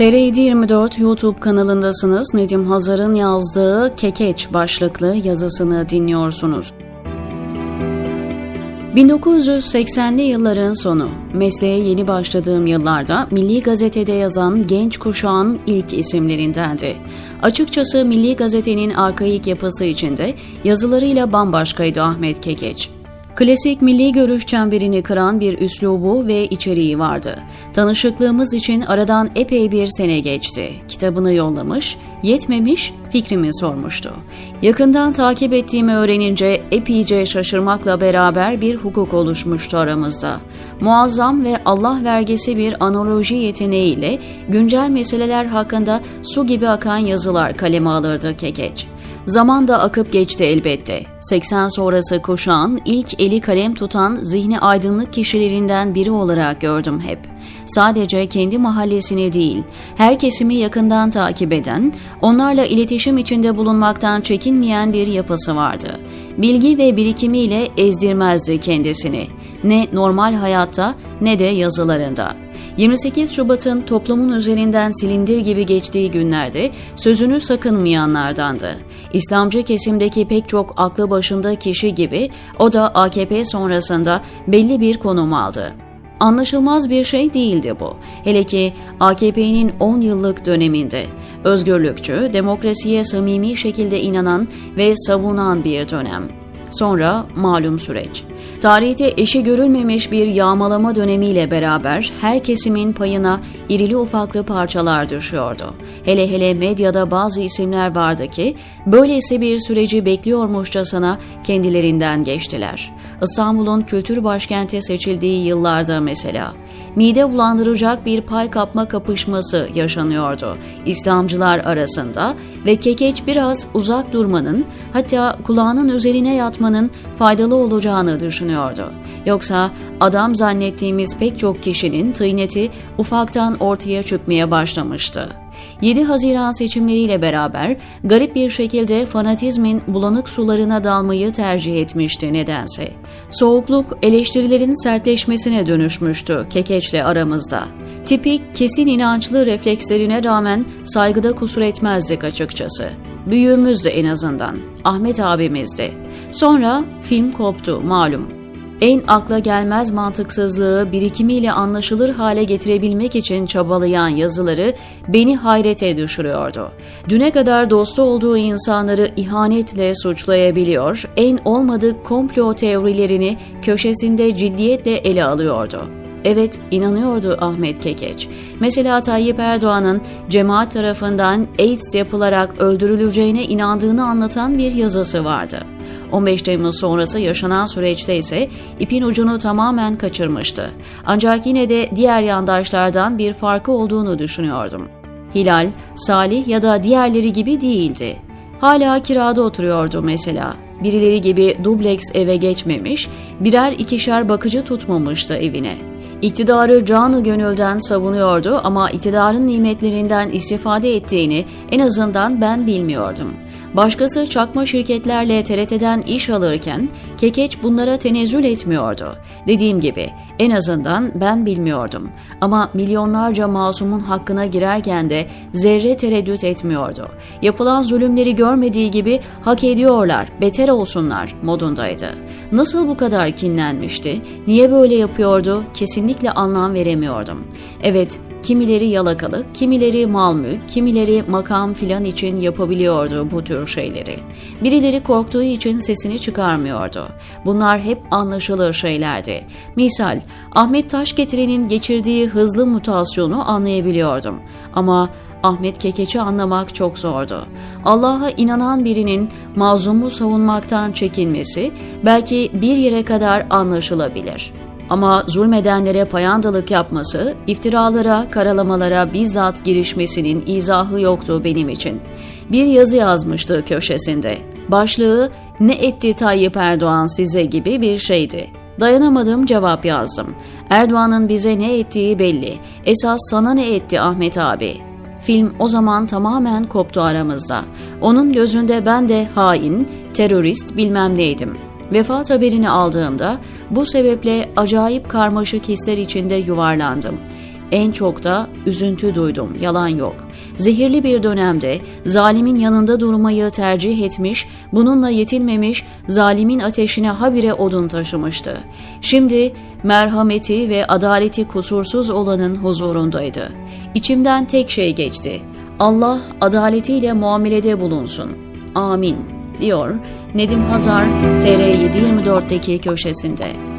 TR724 YouTube kanalındasınız. Nedim Hazar'ın yazdığı Kekeç başlıklı yazısını dinliyorsunuz. 1980'li yılların sonu, mesleğe yeni başladığım yıllarda Milli Gazete'de yazan genç kuşağın ilk isimlerindendi. Açıkçası Milli Gazete'nin arkaik yapısı içinde yazılarıyla bambaşkaydı Ahmet Kekeç. Klasik milli görüş çemberini kıran bir üslubu ve içeriği vardı. Tanışıklığımız için aradan epey bir sene geçti. Kitabını yollamış, yetmemiş fikrimi sormuştu. Yakından takip ettiğimi öğrenince epeyce şaşırmakla beraber bir hukuk oluşmuştu aramızda. Muazzam ve Allah vergisi bir analoji yeteneğiyle güncel meseleler hakkında su gibi akan yazılar kaleme alırdı Kekeç. Zaman da akıp geçti elbette. 80 sonrası kuşağın ilk eli kalem tutan zihni aydınlık kişilerinden biri olarak gördüm hep. Sadece kendi mahallesini değil, her kesimi yakından takip eden, onlarla iletişim içinde bulunmaktan çekinmeyen bir yapısı vardı. Bilgi ve birikimiyle ezdirmezdi kendisini. Ne normal hayatta ne de yazılarında. 28 Şubat'ın toplumun üzerinden silindir gibi geçtiği günlerde sözünü sakınmayanlardandı. İslamcı kesimdeki pek çok aklı başında kişi gibi o da AKP sonrasında belli bir konum aldı. Anlaşılmaz bir şey değildi bu. Hele ki AKP'nin 10 yıllık döneminde özgürlükçü, demokrasiye samimi şekilde inanan ve savunan bir dönem. Sonra malum süreç. Tarihte eşi görülmemiş bir yağmalama dönemiyle beraber her kesimin payına irili ufaklı parçalar düşüyordu. Hele hele medyada bazı isimler vardı ki böylesi bir süreci bekliyormuşçasına kendilerinden geçtiler. İstanbul'un kültür başkenti seçildiği yıllarda mesela mide bulandıracak bir pay kapma kapışması yaşanıyordu İslamcılar arasında ve kekeç biraz uzak durmanın hatta kulağının üzerine yatmanın faydalı olacağını düşünüyordu. Yoksa adam zannettiğimiz pek çok kişinin tıyneti ufaktan ortaya çıkmaya başlamıştı. 7 Haziran seçimleriyle beraber garip bir şekilde fanatizmin bulanık sularına dalmayı tercih etmişti nedense. Soğukluk eleştirilerin sertleşmesine dönüşmüştü Kekeç'le aramızda. Tipik, kesin inançlı reflekslerine rağmen saygıda kusur etmezdik açıkçası. Büyüğümüzdü en azından. Ahmet abimizdi. Sonra film koptu malum en akla gelmez mantıksızlığı birikimiyle anlaşılır hale getirebilmek için çabalayan yazıları beni hayrete düşürüyordu. Düne kadar dostu olduğu insanları ihanetle suçlayabiliyor, en olmadık komplo teorilerini köşesinde ciddiyetle ele alıyordu. Evet, inanıyordu Ahmet Kekeç. Mesela Tayyip Erdoğan'ın cemaat tarafından AIDS yapılarak öldürüleceğine inandığını anlatan bir yazısı vardı. 15 Temmuz sonrası yaşanan süreçte ise ipin ucunu tamamen kaçırmıştı. Ancak yine de diğer yandaşlardan bir farkı olduğunu düşünüyordum. Hilal, Salih ya da diğerleri gibi değildi. Hala kirada oturuyordu mesela. Birileri gibi dubleks eve geçmemiş, birer ikişer bakıcı tutmamıştı evine. İktidarı canı gönülden savunuyordu ama iktidarın nimetlerinden istifade ettiğini en azından ben bilmiyordum. Başkası çakma şirketlerle TRT'den iş alırken Kekeç bunlara tenezzül etmiyordu. Dediğim gibi en azından ben bilmiyordum. Ama milyonlarca masumun hakkına girerken de zerre tereddüt etmiyordu. Yapılan zulümleri görmediği gibi hak ediyorlar, beter olsunlar modundaydı. Nasıl bu kadar kinlenmişti? Niye böyle yapıyordu? Kesinlikle anlam veremiyordum. Evet, Kimileri yalakalık, kimileri mal mülk, kimileri makam filan için yapabiliyordu bu tür şeyleri. Birileri korktuğu için sesini çıkarmıyordu. Bunlar hep anlaşılır şeylerdi. Misal, Ahmet Taşgetiren'in geçirdiği hızlı mutasyonu anlayabiliyordum. Ama Ahmet Kekeç'i anlamak çok zordu. Allah'a inanan birinin mazlumu savunmaktan çekinmesi belki bir yere kadar anlaşılabilir. Ama zulmedenlere payandalık yapması, iftiralara, karalamalara bizzat girişmesinin izahı yoktu benim için. Bir yazı yazmıştı köşesinde. Başlığı "Ne etti Tayyip Erdoğan size?" gibi bir şeydi. Dayanamadım cevap yazdım. Erdoğan'ın bize ne ettiği belli. Esas sana ne etti Ahmet abi? Film o zaman tamamen koptu aramızda. Onun gözünde ben de hain, terörist bilmem neydim.'' Vefat haberini aldığımda bu sebeple acayip karmaşık hisler içinde yuvarlandım. En çok da üzüntü duydum, yalan yok. Zehirli bir dönemde zalimin yanında durmayı tercih etmiş, bununla yetinmemiş, zalimin ateşine habire odun taşımıştı. Şimdi merhameti ve adaleti kusursuz olanın huzurundaydı. İçimden tek şey geçti. Allah adaletiyle muamelede bulunsun. Amin, diyor Nedim Hazar TR724'deki köşesinde.